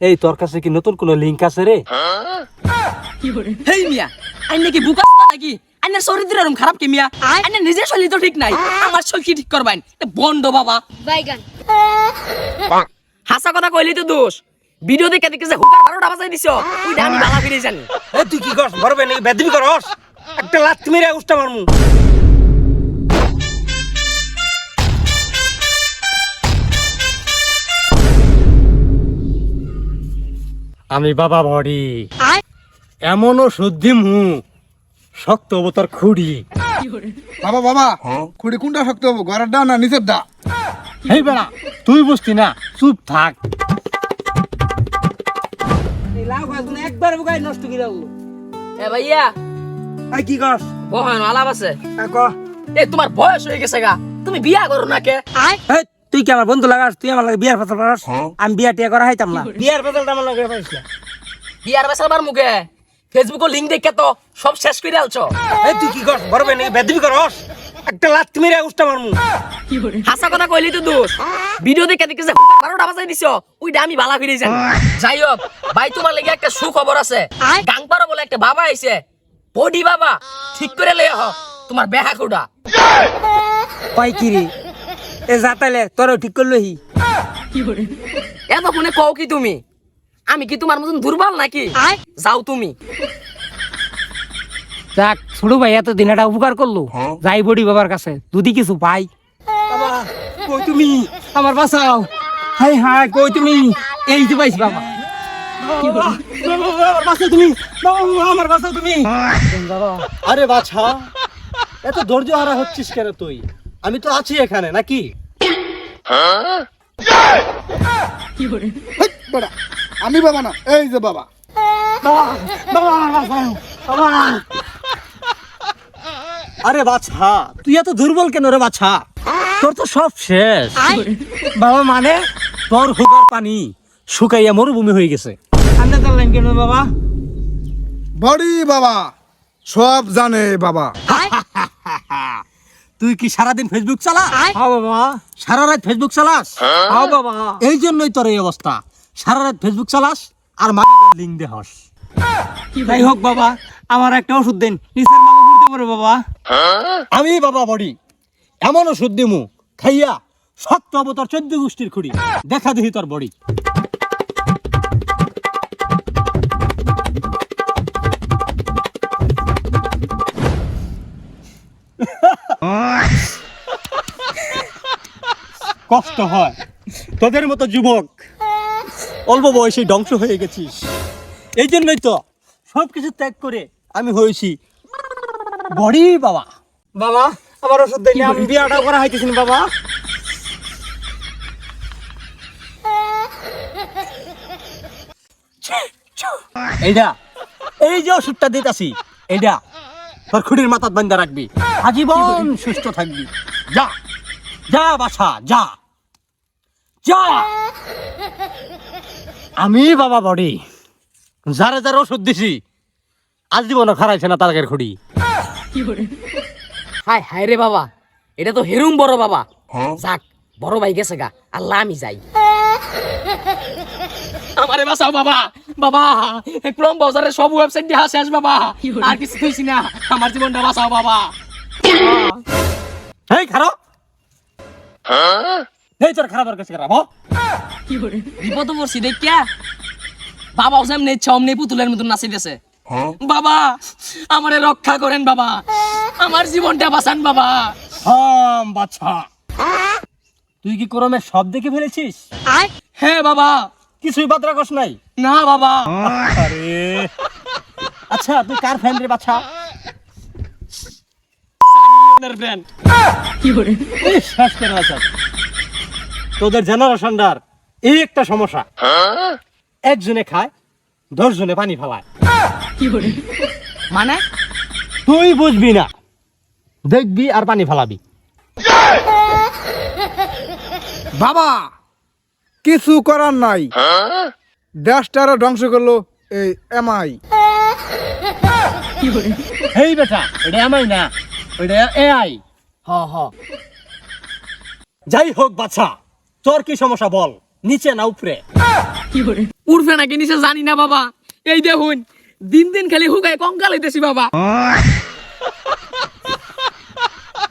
এই তোর কাছে কি নতুন কোনো লিঙ্ক আছে রে? হেই মিয়া আই নাকি বুকা নাকি? এরকম খারাপ কি মিয়া? আইনার নিজের শরীর তো ঠিক নাই। আমার শরীর কি ঠিক করবেন এ বন্ড বাবা। বাইগান। হাসা কথা কইলি তো দোষ। ভিডিও দেখে দেখে যে হুকার বারোটা বাজাই দিছ। ওইটা আমি বালা ফিরে জানি। এ তুই কি করস? বড় নাকি? বেদবি করস? একটা লাত মেরে উষ্টা মারমু। আমি বাবা বড়ি। এমনও শুদ্ধি মু শক্ত অবতার খুড়ি। বাবা বাবা খুঁড়ি কোনটা শক্ত হব? ঘরের দা না নিচের দা? হেই বেড়া তুই বুঝতি না চুপ থাক। একবার বুকাই নষ্ট করে দিল এ ভাইয়া আই কি করস বহান আলাপ আছে। ক? এ তোমার বয়স হয়ে গেছে গা। তুমি বিয়া করো না কে? এই, তুই কি আমার বন্ধু লাগাস? তুই আমার লাগে বিয়ার ফসল করাস? আমি বিয়া টিয়া করা হাইতাম না। বিয়ার ফসলটা আমার লাগে পাইছ বিয়ার বেসাবার মুখে? ফেসবুকে লিঙ্ক দেখে তো সব শেষ করে আলছো। এই তুই কি বড় ভাই নাকি বেদবি করস? একটা লাত মেরে উষ্টা মারমু। হাসা কথা কইলি তো দোষ। ভিডিও দেখে দেখে যে বারোটা বাজাই দিছ ওইটা আমি বালা ফিরে জানি। যাই হোক ভাই তোমার লেগে একটা সুখবর আছে। গাংপাড়া বলে একটা বাবা আইছে। বডি বাবা ঠিক করে লই আহ তোমার বেহা কুড়া কয় কি রে এ যাতাইলে ঠিক করল হি। এত ফোনে কও কি তুমি? আমি কি তোমার মতন দুর্বল নাকি? যাও তুমি। যাক ছোট ভাই এত দিন একটা উপকার করল। যাই বডি বাবার কাছে যদি কিছু পাই। বাবা কই তুমি? আমার বাঁচাও। হাই হাই কই তুমি? এই যে পাইছি বাবা। তুমি। আমার তুমি। আরে বাছা এত ধৈর্য হারা হচ্ছিস কেন তুই? আমি তো আছি এখানে নাকি? আমি বাবা না এই যে বাবা। আরে বাছা তুই এত দুর্বল কেন রে বাছা? তোর তো সব শেষ। বাবা মানে তোর হুকার পানি শুকাইয়া মরুভূমি হয়ে গেছে। ঠান্ডা চাললেন কেন বাবা? বড়ি বাবা সব জানে বাবা। তুই কি সারাদিন ফেসবুক চালা হ্যাঁ বাবা। সারা রাত ফেসবুক চালাস? হ্যাঁ। বাবা। এই জন্যই তোর এই অবস্থা। সারা রাত ফেসবুক চালাস আর মাকে লিঙ্ক দেহস যাই হোক বাবা আমার একটা ওষুধ দেন। নিচের মাকে ঘুরতে পারে বাবা। আমি বাবা বডি। এমন ওষুধ দিমু খাইয়া শক্ত হব তোর চোদ্দ গোষ্ঠীর খুঁড়ি। দেখা দেখি তোর বডি। কষ্ট হয়। তোদের মতো যুবক। অল্প বয়সে ধ্বংস হয়ে গেছিস। এই জন্যই তো সব কিছু ত্যাগ করে আমি হয়েছি। বডি বাবা। বাবা আমার ওষুধ দেন আমি বিয়াটা করা হাইতেছি বাবা। এইটা এই যে ওষুধটা দিতাছি এইটা তোর খুঁটির মাথাত বান্ধা রাখবি। আজীবন সুস্থ থাকবি। যা। যা বাসা যা। যা। আমি বাবা বডি। যারা যারা ওষুধ দিছি আজ আজীবন খারাইছে না তাদের খুঁড়ি হাই হাই রে বাবা এটা তো হেরুম বড় বাবা। যাক বড় ভাই গেছে গা আল্লাহ আমি যাই। আমারে বাঁচাও বাবা বাবা। ক্রম বাজারের সব ওয়েবসাইট দিয়ে শেষ বাবা। আর কিছু কইছি না আমার জীবনটা বাঁচাও বাবা। এই খারাপ এই তোর খারাপ আর কাছে খারাপ হ? বিপদ পড়ছি দেখিয়া বাবা যেমনি ইচ্ছা অমনি পুতুলের মতন নাচিতেছে বাবা আমারে রক্ষা করেন বাবা। আমার জীবনটা বাঁচান বাবা। হাম বাচ্চা। তুই কি করমের সব দেখে ফেলেছিস? হ্যাঁ বাবা। কিছুই বাদ রাখস নাই। না বাবা। আরে। আচ্ছা তুই কার ফ্যান রে বাচ্চা? ব্র্যান্ড এই শেষ করে আছে তোদের জেনারেশনটার এই একটা সমস্যা। একজনে খায় দশজনে পানি ফেলায়। মানে? তুই বুঝবি না। দেখবি আর পানি ফেলাবি। বাবা কিছু করার নাই। দেশটারা ধ্বংস করল এই এমআই। হেই বেটা এটা আমাই না। ওইটা এআই হ হ। যাই হোক বাচ্চা তোর কি সমস্যা বল? নিচে না উপরে? উঠবে নাকি নিচে জানি না বাবা। এই দেখুন দিন দিন খালি হুগায় কঙ্কাল হইতেছি বাবা।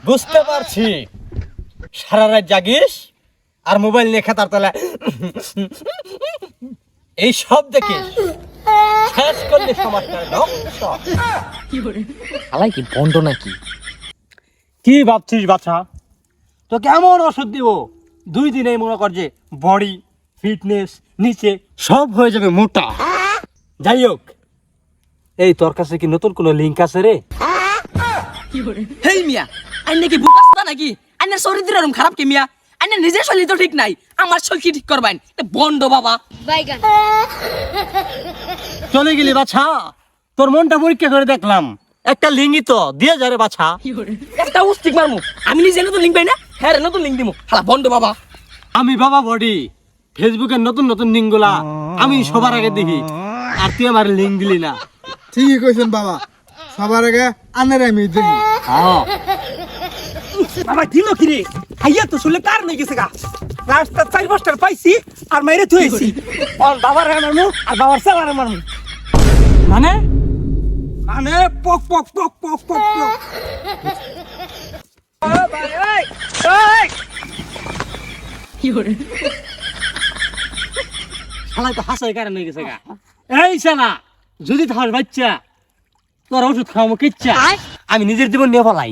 বুঝতে পারছি। সারা রাত জাগিস আর মোবাইল নিয়ে খেতার তালে এই সব দেখিস। শেষ করলে সমাজটা ধ্বংস। আলাই কি বন্ড নাকি? কি ভাবছিস বাচ্চা তো কেমন ওষুধ দিব দুই দিনে মনে কর যে বডি ফিটনেস নিচে সব হয়ে যাবে মোটা। যাই হোক এই তোর কাছে কি নতুন কোনো লিঙ্ক আছে রে? হেই মিয়া আইন নাকি নাকি? আইনের চরিত্র এরকম খারাপ কি মিয়া? আইনের নিজের শরীর তো ঠিক নাই আমার শরীর কি ঠিক করবেন বন্ড বাবা। চলে গেলি বাছা তোর মনটা পরীক্ষা করে দেখলাম। একটা লিঙ্গই তো দিয়ে যারে বাছা। একটা উস্তিক মারমু। আমি নিজে নতুন লিঙ্ক পাই না? হ্যাঁ রে, নতুন লিঙ্ক দিমু। হালা বন্ড বাবা। আমি বাবা বডি ফেসবুকের নতুন নতুন লিঙ্কগুলা আমি সবার আগে দেখি। আর তুই আমার লিঙ্ক দিলি না। ঠিকই কইছেন বাবা। সবার আগে আনের আমি দেখি। হ্যাঁ। বাবা দিল কি রে? হাইয়া তো শুনলে কার নাই গেছে গা। রাস্তা চার পাঁচটার পাইছি আর মাইরে থুয়েছি আর বাবার মারমু আর বাবার সালারে মারমু। মানে? মানে পক পক পক পক পক পক। শালা তো হাসাই কারণ হয়ে গেছে গা। এই শালা যদি থাকার বাচ্চা তোর ওষুধ খাওয়াবো কিচ্ছা। আমি নিজের জীবন নিয়ে ফেলাই।